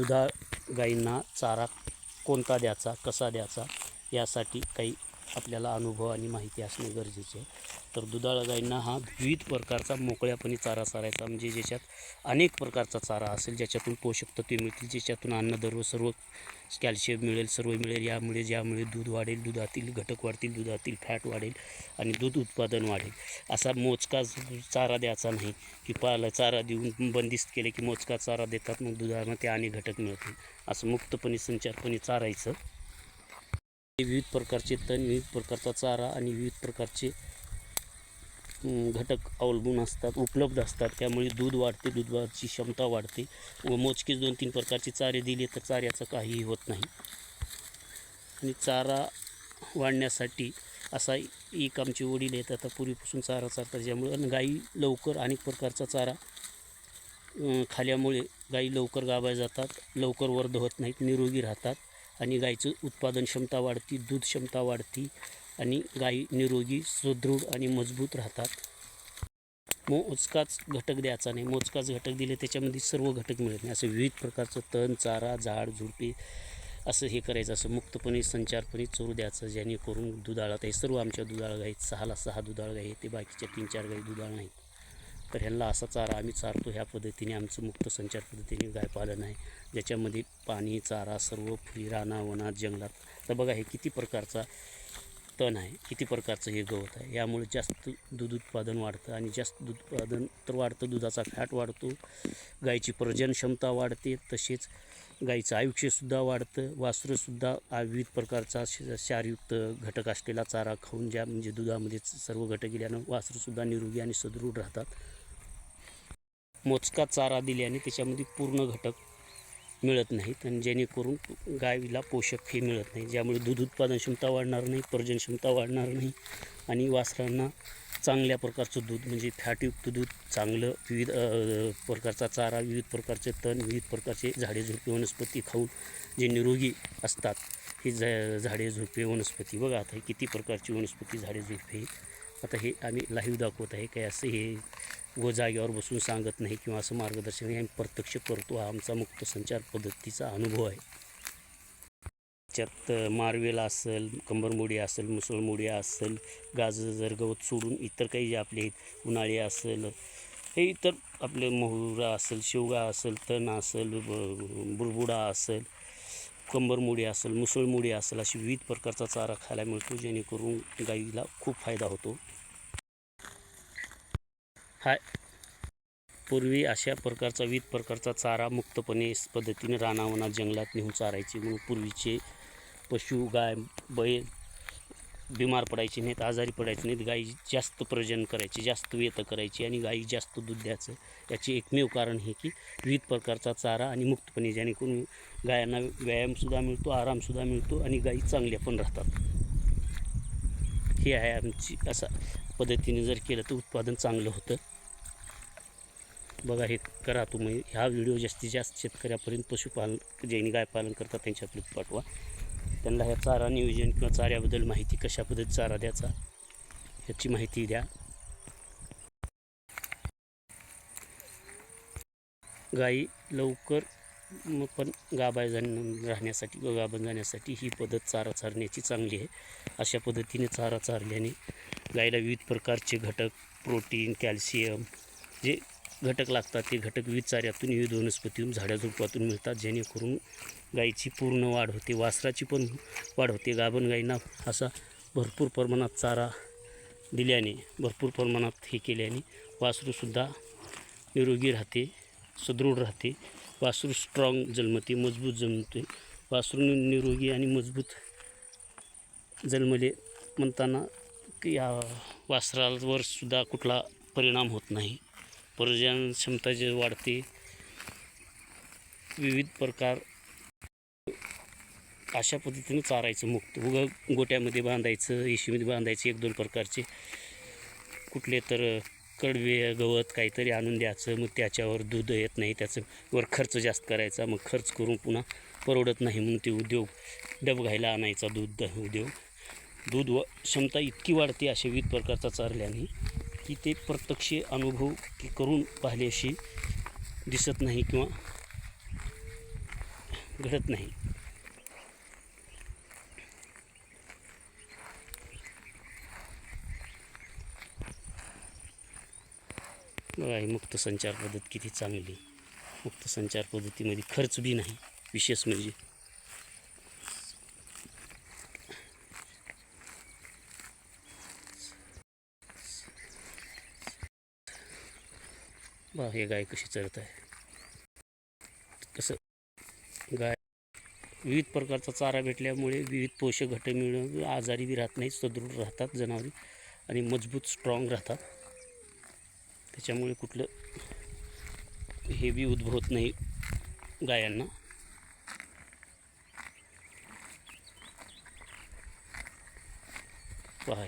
दुधा गाईंना चारा कोणता द्यायचा कसा द्यायचा यासाठी काही आपल्याला अनुभव आणि माहिती असणे गरजेचे आहे. तर दुधाळ गायींना हा विविध प्रकारचा मोकळ्यापणे चारा चारायचा म्हणजे ज्याच्यात अनेक प्रकारचा चारा असेल ज्याच्यातून पोषक तत्वे मिळतील ज्याच्यातून अन्नद्रव्य सर्व कॅल्शियम मिळेल सर्व मिळेल यामुळे ज्यामुळे दूध वाढेल दुधातील घटक वाढतील दुधातील फॅट वाढेल आणि दूध उत्पादन वाढेल. असा मोजका चारा द्यायचा नाही की पाला चारा देऊन बंदिस्त केले की मोजका चारा देतात मग दुधामध्ये अनेक घटक मिळतील. असं मुक्तपणे संचारपणे चारायचं. विविध प्रकारचे तण विविध प्रकारचा चारा आणि विविध प्रकारचे घटक अवलंबून असतात उपलब्ध असतात. त्यामुळे दूध वाढते दुधाची क्षमता वाढते व मोजकेच दोन तीन प्रकारचे चारे दिले तर चाऱ्याचं काहीही होत नाही. आणि चारा वाढण्यासाठी असा एक आमचे वडील आहेत आता पूर्वीपासून चारा चारतात. ज्यामुळे आणि गाई लवकर अनेक प्रकारचा चारा खाल्यामुळे गाई लवकर गाबाय जातात लवकर वर्ध होत नाहीत निरोगी राहतात. आणि गाईचं उत्पादन क्षमता वाढती दूध क्षमता वाढती आणि गाई निरोगी सुदृढ आणि मजबूत राहतात. मोजकाच घटक द्यायचा नाही. मोजकाच घटक दिले त्याच्यामध्ये सर्व घटक मिळत नाही. असं विविध प्रकारचं तण चारा झाड झुडपे असं हे करायचं असं मुक्तपणे संचारपणे चोरू द्यायचं जेणेकरून दुधाळात आहे सर्व आमच्या दुधाळ गाईत सहाला सहा दुधाळ गाई ते बाकीच्या तीन चार गाई दुधाळ नाहीत. तर ह्यांना असा चारा आम्ही चारतो. ह्या पद्धतीने आमचं मुक्त संचार पद्धतीने गाय पालन आहे. ज्याच्यामध्ये पाणी चारा सर्व फुली राना वनात जंगलात. तर बघा हे किती प्रकारचा तण आहे. किती प्रकारचं हे गवत आहे. यामुळे जास्त दूध उत्पादन वाढतं आणि जास्त दूध उत्पादन तर वाढतं. दुधाचा फॅट वाढतो. गाईची प्रजन क्षमता वाढते. तसेच गाईचं आयुष्यसुद्धा वाढतं. वासरूसुद्धा विविध प्रकारचा श- क्षारयुक्त घटक असलेला चारा खाऊन ज्या म्हणजे दुधामध्ये सर्व घटक गेल्यानं वासरूसुद्धा निरोगी आणि सदृढ राहतात. मोजका चारा दिल्याने त्याच्यामध्ये पूर्ण घटक मिळत नाहीत आणि जेणेकरून गायीला पोषक हे मिळत नाही. ज्यामुळे दूध उत्पादन क्षमता वाढणार नाही प्रजन क्षमता वाढणार नाही आणि वासरांना चांगल्या प्रकारचं दूध म्हणजे फॅटयुक्त दूध चांगलं विविध प्रकारचा चारा विविध प्रकारचे तण विविध प्रकारचे झाडे झुडपे वनस्पती खाऊन जे निरोगी असतात हे झा झाडे झुडपे वनस्पती. बघा आता किती प्रकारची वनस्पती झाडे झुडपे आता हे आम्ही लाईव्ह दाखवत आहे. काय असं हे व जागेवर बसून सांगत नाही किंवा असं मार्गदर्शन हे आम्ही प्रत्यक्ष करतो. हा आमचा मुक्त संचार पद्धतीचा अनुभव आहे. त्याच्यात मारवेल असेल कंबरमोडी असेल मुसळमुडी असेल गाजर जर गवत सोडून इतर काही जे आपले उन्हाळे उन्हाळी असेल हे इतर आपले मोहुरा असेल शेवगा असेल तण असेल ब- बुरबुडा असेल कंबरमुडी असेल मुसळमुडी असेल अशी विविध प्रकारचा चारा खायला मिळतो जेणेकरून गाईला खूप फायदा होतो. हाय पूर्वी अशा प्रकारचा विविध प्रकारचा चारा मुक्तपणे पद्धतीने रानावना जंगलात नेऊन चारायचे. म्हणून पूर्वीचे पशु गाय बैल बिमार पडायचे नाहीत आजारी पडायचे नाहीत गाई जास्त प्रजन करायची जास्त वेतं करायची आणि गाई जास्त दूध द्यायचं. याचे एकमेव कारण हे की विविध प्रकारचा चारा आणि मुक्तपणे जेणेकरून गायांना व्यायामसुद्धा मिळतो आरामसुद्धा मिळतो आणि गाई चांगल्या पण राहतात. हे आहे आमची असा पद्धतीने जर केलं तर उत्पादन चांगलं होतं. बघा हे करा तुम्ही. ह्या व्हिडिओ जास्तीत जास्त शेतकऱ्यापर्यंत पशुपालन ज्यांनी गाय पालन करतात त्यांच्यापर्यंत पाठवा. त्यांना ह्या चारा नियोजन किंवा चाऱ्याबद्दल माहिती कशा पद्धतीत चारा द्यायचा ह्याची माहिती द्या. गाई लवकर मग पण गाबाय जाण राहण्यासाठी व गाभण जाण्यासाठी ही पद्धत चारा चारण्याची चांगली आहे. अशा पद्धतीने चारा चारल्याने गाईला विविध प्रकारचे घटक प्रोटीन कॅल्शियम जे घटक लागतात ते घटक विविध चाऱ्यातून विविध वनस्पतीतून झाडाझुडपातून मिळतात जेणेकरून गाईची पूर्ण वाढ होते वासराची पण वाढ होते गाभण गाईंना असा भरपूर प्रमाणात चारा दिल्याने भरपूर प्रमाणात हे केल्याने वासरूसुद्धा निरोगी राहते सुदृढ राहते. वासरू स्ट्रॉंग जन्मते मजबूत जन्मते. वासरू निरोगी आणि मजबूत जन्मले म्हणताना की या वासरावर सुद्धा कुठला परिणाम होत नाही. प्रजन क्षमता जे वाढते विविध प्रकार अशा पद्धतीने चारायचं मुक्त उग गोट्यामध्ये बांधायचं येशीमध्ये बांधायचं एक दोन प्रकारचे. कुठले तर कडवे गवत काहीतरी आणून द्यायचं मग त्याच्यावर दूध येत नाही त्याचं वर खर्च जास्त करायचा मग खर्च करून पुन्हा परवडत नाही म्हणून ते उद्योग डबघायला आणायचा दूध उद्योग. दूध व क्षमता इतकी वाढते अशा विविध प्रकारचा चारल्याने की ते प्रत्यक्ष अनुभव की करून पाहिल्याशी दिसत नाही किंवा घडत नाही. बघा ही मुक्त संचार पद्धत किती चांगली. मुक्त संचार पद्धतीमध्ये खर्च बी नाही विशेष म्हणजे. बा हे गाय कशी चरत आहे? कसं? गाय विविध प्रकारचा चारा भेटल्यामुळे विविध पोषक घटक मिळून आजारी बी राहत नाही सदृढ राहतात जनावरे आणि मजबूत स्ट्रॉंग राहतात. त्याच्यामुळे कुठलं हेवी उद्भवत नाही गायांना. पहा